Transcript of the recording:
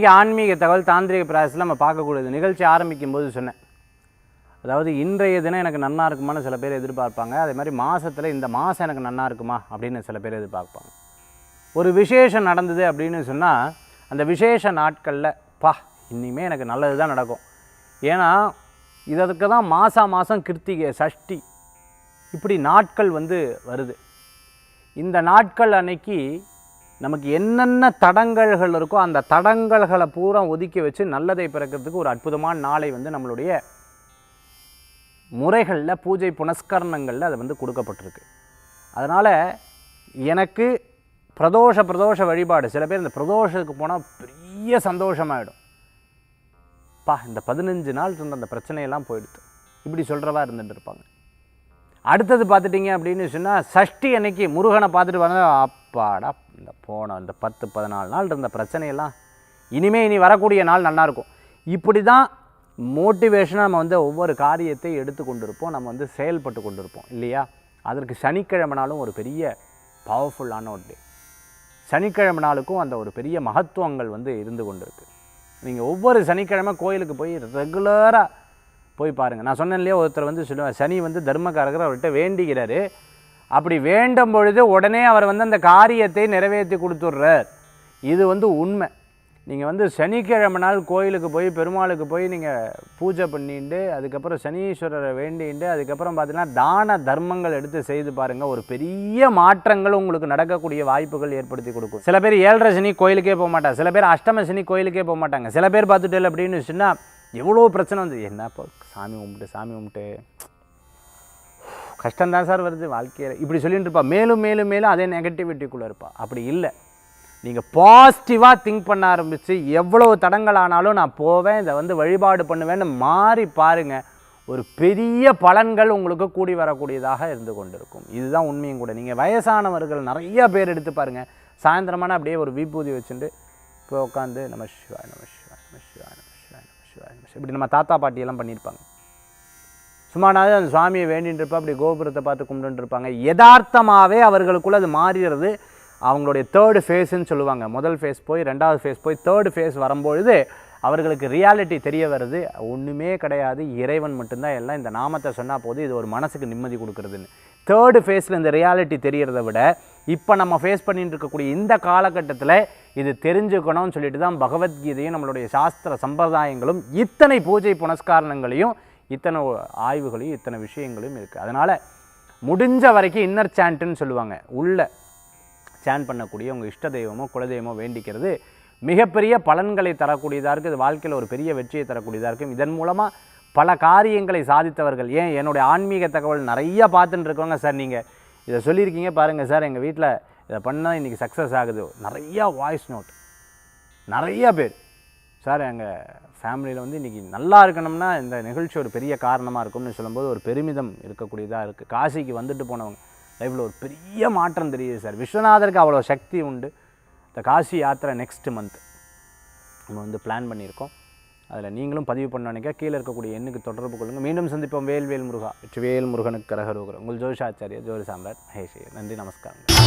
இன்றைக்கி ஆன்மீக தகவல் தாந்திரிக பிராசஸில் நம்ம பார்க்கக்கூடியது. நிகழ்ச்சி ஆரம்பிக்கும் போது சொன்னேன். அதாவது இன்றைய தினம் எனக்கு நன்னா இருக்குமான்னு சில பேர் எதிர்பார்ப்பாங்க. அதே மாதிரி மாதத்தில் இந்த மாதம் எனக்கு நன்னா இருக்குமா அப்படின்னு சில பேர் எதிர்பார்ப்பாங்க. ஒரு விசேஷம் நடந்தது அப்படின்னு சொன்னால் அந்த விசேஷ நாட்களில் பா இனிமே எனக்கு நல்லது தான் நடக்கும். ஏன்னா இதற்கு தான் மாதம் மாதம் கிருத்திகை சஷ்டி இப்படி நாட்கள் வந்து வருது. இந்த நாட்கள் அன்னைக்கு நமக்கு என்னென்ன தடங்கல்கள் இருக்கோ அந்த தடங்கல்களை பூரா ஒதுக்கி வச்சு நல்லதை பிறக்கிறதுக்கு ஒரு அற்புதமான நாளை வந்து நம்மளுடைய முறைகளில் பூஜை புனஸ்கரணங்களில் அது வந்து கொடுக்கப்பட்டிருக்கு. அதனால் எனக்கு பிரதோஷ பிரதோஷ வழிபாடு சில பேர் இந்த பிரதோஷத்துக்கு போனால் பெரிய சந்தோஷமாயிடும். பா இந்த பதினஞ்சு நாள் இருந்த அந்த பிரச்சனையெல்லாம் போயிடுது இப்படி சொல்கிறவா இருந்துட்டு இருப்பாங்க. அடுத்தது பார்த்துட்டிங்க அப்படின்னு சொன்னால் சஷ்டி அன்னைக்கு முருகனை பார்த்துட்டு வந்தால் அப்பாடா போன இந்த பத்து பதினாலு நாள் இருந்த பிரச்சனையெல்லாம் இனிமேல் இனி வரக்கூடிய நாள் நல்லாயிருக்கும் இப்படி தான் மோட்டிவேஷனாக நம்ம வந்து ஒவ்வொரு காரியத்தை எடுத்து கொண்டிருப்போம். நம்ம வந்து செயல்பட்டு கொண்டிருப்போம் இல்லையா? அதற்கு சனிக்கிழமைனாலும் ஒரு பெரிய பவர்ஃபுல்லான ஒரு டே சனிக்கிழமை நாளுக்கும் அந்த ஒரு பெரிய மகத்துவங்கள் வந்து இருந்து கொண்டிருக்கு. நீங்கள் ஒவ்வொரு சனிக்கிழமை கோயிலுக்கு போய் ரெகுலராக போய் பாருங்கள் நான் சொன்னேன் இல்லையா? ஒருத்தர் வந்து சொல்லுவேன் சனி வந்து தர்மக்காரகர் அவர்கிட்ட வேண்டிக்கிறாரு அப்படி வேண்டும் பொழுது உடனே அவர் வந்து அந்த காரியத்தை நிறைவேற்றி கொடுத்துட்றார். இது வந்து உண்மை. நீங்கள் வந்து சனிக்கிழமை நாள் கோயிலுக்கு போய் பெருமாளுக்கு போய் நீங்கள் பூஜை பண்ணிட்டு அதுக்கப்புறம் சனீஸ்வரரை வேண்டிட்டு அதுக்கப்புறம் பார்த்தீங்கன்னா தான தர்மங்கள் எடுத்து செய்து பாருங்கள் ஒரு பெரிய மாற்றங்கள் உங்களுக்கு நடக்கக்கூடிய வாய்ப்புகள் ஏற்படுத்தி கொடுக்கும். சில பேர் ஏழரை சனி கோயிலுக்கே போக மாட்டாங்க. சில பேர் அஷ்டம சனி கோயிலுக்கே போக மாட்டாங்க. சில பேர் பார்த்துட்டு அப்படின்னு சொன்னால் எவ்வளோ பிரச்சனை வந்து என்னப்பா சாமி கும்பிட்டு சாமி கும்பிட்டு கஷ்டம்தான் சார் வருது வாழ்க்கையில். இப்படி சொல்லிட்டு இருப்பா. மேலும் மேலும் மேலும் அதே நெகட்டிவிட்டிக்குள்ளே இருப்பா. அப்படி இல்லை. நீங்கள் பாசிட்டிவாக திங்க் பண்ண ஆரம்பித்து எவ்வளோ தடங்கள் ஆனாலும் நான் போவேன் இதை வந்து வழிபாடு பண்ணுவேன்னு மாறி பாருங்கள் ஒரு பெரிய பலன்கள் உங்களுக்கு கூடி வரக்கூடியதாக இருந்து கொண்டிருக்கும். இதுதான் உண்மையும் கூட. நீங்கள் வயசானவர்கள் நிறைய பேர் எடுத்து பாருங்கள் சாயந்தரமான அப்படியே ஒரு விபூதி வச்சுட்டு போய் உட்காந்து நம்ம சிவாய் நம்ம சிவாய் நம்ம சிவாய் நம்ம சிவாய் நம்ம சிவாய் இப்படி நம்ம தாத்தா பாட்டியெல்லாம் பண்ணியிருப்பாங்க. சும்மானாவது அந்த சுவாமியை வேண்டின்னு இருப்பா அப்படி கோபுரத்தை பார்த்து கும்பிட்டுட்டு இருப்பாங்க யதார்த்தமாகவே அவர்களுக்குள்ளே அது மாறிடுறது. அவங்களுடைய தேர்டு ஃபேஸுன்னு சொல்லுவாங்க. முதல் ஃபேஸ் போய் ரெண்டாவது ஃபேஸ் போய் தேர்டு ஃபேஸ் வரும்பொழுது அவர்களுக்கு ரியாலிட்டி தெரிய வருது. ஒன்றுமே கிடையாது. இறைவன் மட்டும்தான் எல்லாம் இந்த நாமத்தை சொன்னால் போது இது ஒரு மனசுக்கு நிம்மதி கொடுக்குறதுன்னு. தேர்டு ஃபேஸில் இந்த ரியாலிட்டி தெரியறதை விட இப்போ நம்ம ஃபேஸ் பண்ணிட்டு இருக்கக்கூடிய இந்த காலகட்டத்தில் இது தெரிஞ்சுக்கணும்னு சொல்லிட்டு தான் பகவத்கீதையும் நம்மளுடைய சாஸ்திர சம்பிரதாயங்களும் இத்தனை பூஜை புனஸ்காரணங்களையும் இத்தனை ஆய்வுகளையும் இத்தனை விஷயங்களையும் இருக்குது அதனால் முடிஞ்ச வரைக்கும் இன்னர் சாண்ட்டுன்னு சொல்லுவாங்க. உள்ள சேன் பண்ணக்கூடிய உங்கள் இஷ்ட தெய்வமோ குலதெய்வமோ வேண்டிக்கிறது மிகப்பெரிய பலன்களை தரக்கூடியதாக இருக்குது இது வாழ்க்கையில் ஒரு பெரிய வெற்றியை தரக்கூடியதாக இருக்கும் இதன் மூலமாக பல காரியங்களை சாதித்தவர்கள் ஏன் என்னுடைய ஆன்மீக தகவல் நிறையா பார்த்துட்டு இருக்கோங்க சார் நீங்கள் இதை சொல்லியிருக்கீங்க பாருங்கள் சார். எங்கள் வீட்டில் இதை பண்ணால் இன்றைக்கி சக்ஸஸ் ஆகுது. நிறையா வாய்ஸ் நோட் நிறையா பேர். சார் எங்கள் ஃபேமிலியில் வந்து இன்றைக்கி நல்லா இருக்கணும்னா இந்த நிகழ்ச்சி ஒரு பெரிய காரணமாக இருக்கும்னு சொல்லும்போது ஒரு பெருமிதம் இருக்கக்கூடியதாக இருக்குது காசிக்கு வந்துட்டு போனவங்க லைஃப்பில் ஒரு பெரிய மாற்றம் தெரியுது சார். விஸ்வநாதருக்கு அவ்வளோ சக்தி உண்டு. இந்த காசி யாத்திரை நெக்ஸ்ட் மந்த் நம்ம வந்து பிளான் பண்ணியிருக்கோம். அதில் நீங்களும் பதிவு பண்ண கீழே இருக்கக்கூடிய எண்ணுக்கு தொடர்பு கொள்ளுங்கள் மீண்டும் சந்திப்போம். வேல்வேல் முருகா வேல் முருகனுக்கு கரகரோகர் உங்கள் ஜோஷாச்சாரிய ஜோதி சாம்ராட் மகேஷ் நன்றி நமஸ்காரம்.